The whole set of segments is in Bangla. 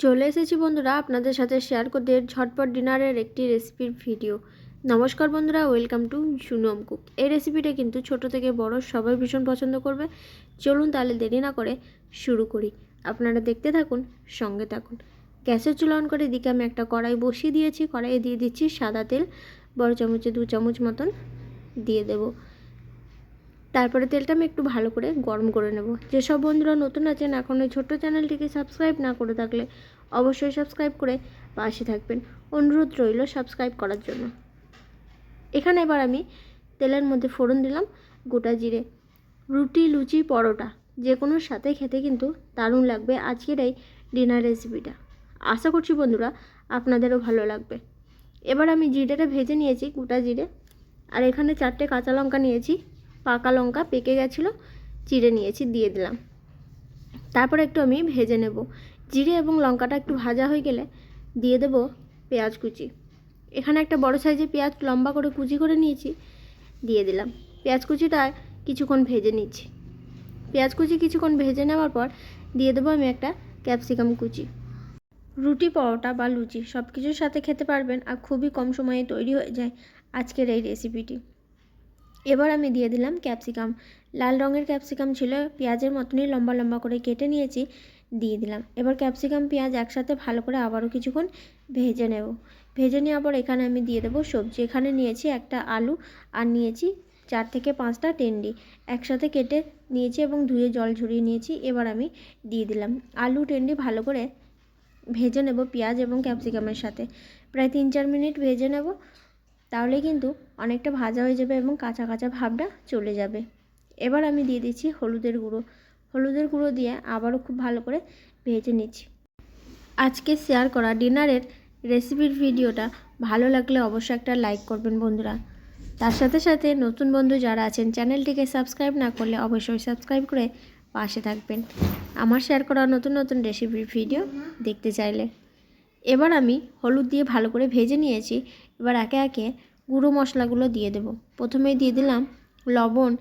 চলে এসেছি বন্ধুরা আপনাদের সাথে শেয়ার করতে ঝটপট ডিনারের একটি রেসিপির ভিডিও নমস্কার বন্ধুরা ওয়েলকাম টু সুনম কুক এই রেসিপিটা কিন্তু ছোট থেকে বড়, সবাই ভীষণ পছন্দ করবে। চলুন তাহলে দেরি না করে শুরু করি। আপনারা দেখতে থাকুন, সঙ্গে থাকুন। গ্যাসের চুলা অন করে দিকে আমি একটা কড়াই বসিয়ে দিয়েছি। কড়াইয়ে দিয়ে দিচ্ছি সাদা তেল, বড় চামচে দু চামচ মতন দিয়ে দেবো। তারপরে তেলটা আমি একটু ভালো করে গরম করে নেব। যেসব বন্ধুরা নতুন আছেন, এখন ওই ছোট্ট চ্যানেলটিকে সাবস্ক্রাইব না করে থাকলে অবশ্যই সাবস্ক্রাইব করে পাশে থাকবেন। অনুরোধ রইল সাবস্ক্রাইব করার জন্য। এখানে এবার আমি তেলের মধ্যে ফোড়ন দিলাম, গোটা জিরে। রুটি, লুচি, পরোটা যে কোনোর সাথে খেতে কিন্তু দারুণ লাগবে আজকের এই ডিনার রেসিপিটা আশা করছি বন্ধুরা আপনাদেরও ভালো লাগবে। এবার আমি জিরেটা ভেজে নিয়েছি, গোটা জিরে। আর এখানে চারটে কাঁচা লঙ্কা নিয়েছি। পাকা লঙ্কা পেকে গেছিল, চিড়ে নিয়েছি, দিয়ে দিলাম। তারপর একটু আমি ভেজে নেব। জিরে এবং লঙ্কাটা একটু ভাজা হয়ে গেলে দিয়ে দেব পেঁয়াজ কুচি। এখানে একটা বড় সাইজের পেঁয়াজ লম্বা করে কুচি করে নিয়েছি, দিয়ে দিলাম। পেঁয়াজ কুচিটা কিছুক্ষণ ভেজে নিচ্ছি। পেঁয়াজ কুচি কিছুক্ষণ ভেজে নেওয়ার পর দিয়ে দেবো আমি একটা ক্যাপসিকাম কুচি। রুটি, পরোটা বা লুচি সব কিছুর সাথে খেতে পারবেন আর খুবই কম সময়ে তৈরি হয়ে যায় আজকের এই রেসিপিটি এবার আমি দিয়ে দিলাম ক্যাপসিকাম। লাল রঙের ক্যাপসিকাম ছিল, পেঁয়াজের মতনই লম্বা লম্বা করে কেটে নিয়েছি, দিয়ে দিলাম। এবার ক্যাপসিকাম, পেঁয়াজ একসাথে ভালো করে আবারও কিছুক্ষণ ভেজে নেব। ভেজে নেওয়ার পর এখানে আমি দিয়ে দেবো সবজি। এখানে নিয়েছি একটা আলু আর নিয়েছি চার থেকে পাঁচটা টেন্ডি। একসাথে কেটে নিয়েছি এবং ধুয়ে জল ঝরিয়ে নিয়েছি। এবার আমি দিয়ে দিলাম আলু, টেন্ডি ভালো করে ভেজে নেব পেঁয়াজ এবং ক্যাপসিকামের সাথে। প্রায় তিন চার মিনিট ভেজে নেব। তাহলে কিন্তু অনেকটা ভাজা হয়ে যাবে এবং কাঁচা কাঁচা ভাবটা চলে যাবে। এবার আমি দিয়ে দিচ্ছি হলুদের গুঁড়ো। হলুদের গুঁড়ো দিয়ে আবারও খুব ভালো করে ভেজে নিচ্ছি। আজকে শেয়ার করা ডিনারের রেসিপির ভিডিওটা ভালো লাগলে অবশ্যই একটা লাইক করবেন বন্ধুরা। তার সাথে সাথে নতুন বন্ধু যারা আছেন চ্যানেলটিকে সাবস্ক্রাইব না করলে অবশ্যই সাবস্ক্রাইব করে পাশে থাকবেন। আমার শেয়ার করা নতুন নতুন রেসিপির ভিডিও দেখতে চাইলে। এবার আমি হলুদ দিয়ে ভালো করে ভেজে নিয়েছি। এবার একে একে গুঁড়ো মশলাগুলো দিয়ে দেব। প্রথমেই দিয়ে দিলাম লবণ,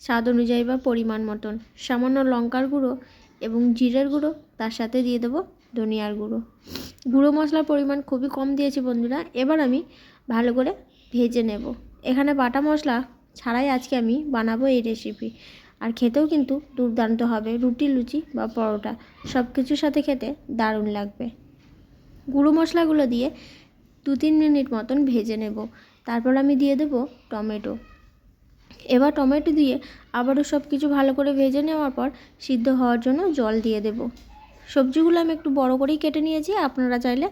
স্বাদ অনুযায়ী বা পরিমাণ মতন। সামান্য লঙ্কার গুঁড়ো এবং জিরের গুঁড়ো, তার সাথে দিয়ে দেবো ধনিয়ার গুঁড়ো। গুঁড়ো মশলার পরিমাণ খুবই কম দিয়েছি বন্ধুরা। এবার আমি ভালো করে ভেজে নেব। এখানে বাটা মশলা ছাড়াই আজকে আমি বানাবো এই রেসিপি আর খেতেও কিন্তু দুর্দান্ত হবে। রুটি, লুচি বা পরোটা সব কিছুর সাথে খেতে দারুণ লাগবে। গুঁড়ো মশলাগুলো দিয়ে দু তিন মিনিট মতন ভেজে নেব। তারপর আমি দিয়ে দেব টমেটো। এবার টমেটো দিয়ে আবারও সব কিছু ভালো করে ভেজে নেওয়ার পর সিদ্ধ হওয়ার জন্য জল দিয়ে দেব। সবজিগুলো আমি একটু বড় করেই কেটে নিয়েছি, আপনারা চাইলে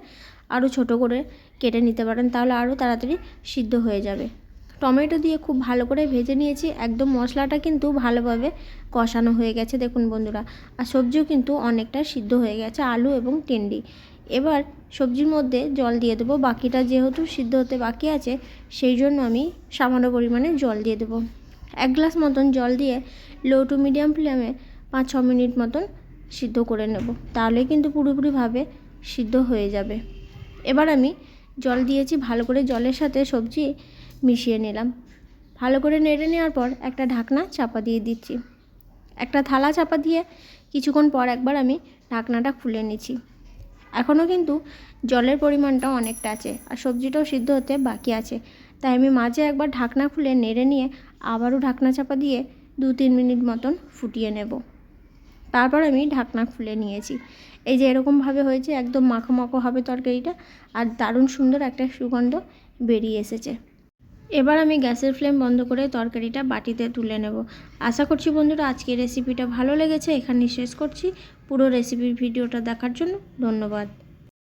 আরও ছোট করে কেটে নিতে পারেন, তাহলে আরও তাড়াতাড়ি সিদ্ধ হয়ে যাবে। টমেটো দিয়ে খুব ভালো করে ভেজে নিয়েছি, একদম মশলাটা কিন্তু ভালোভাবে কষানো হয়ে গেছে, দেখুন বন্ধুরা। আর সবজিও কিন্তু অনেকটা সিদ্ধ হয়ে গেছে, আলু এবং টেন্ডি এবার সবজির মধ্যে জল দিয়ে দেবো। বাকিটা যেহেতু সিদ্ধ হতে বাকি আছে, সেই জন্য আমি সামান্য পরিমাণে জল দিয়ে দেবো। এক গ্লাস মতন জল দিয়ে লো টু মিডিয়াম ফ্লেমে পাঁচ, ছ মিনিট মতন সিদ্ধ করে নেব। তাহলে কিন্তু পুরোপুরিভাবে সিদ্ধ হয়ে যাবে। এবার আমি জল দিয়েছি, ভালো করে জলের সাথে সবজি মিশিয়ে নিলাম। ভালো করে নেড়ে নেওয়ার পর একটা ঢাকনা চাপা দিয়ে দিচ্ছি। একটা থালা চাপা দিয়ে কিছুক্ষণ পর একবার আমি ঢাকনাটা খুলে নিচ্ছি। এখনও কিন্তু জলের পরিমাণটা অনেকটা আছে আর সবজিটাও সিদ্ধ হতে বাকি আছে। তাই আমি মাঝে একবার ঢাকনা খুলে নেড়ে নিয়ে আবারও ঢাকনা চাপা দিয়ে দু তিন মিনিট মতন ফুটিয়ে নেব। তারপর আমি ঢাকনা খুলে নিয়েছি। এই যে এরকমভাবে হয়েছে, একদম মাখো মাখো হবে তরকারিটা আর দারুণ সুন্দর একটা সুগন্ধ বেরিয়ে এসেছে। এবার আমি গ্যাসের ফ্লেম বন্ধ করে তরকারিটা বাটিতে তুলে নেব। আশা করছি বন্ধুরা আজকের রেসিপিটা ভালো লেগেছে এখানে শেষ করছি। পুরো রেসিপির ভিডিওটা দেখার জন্য ধন্যবাদ।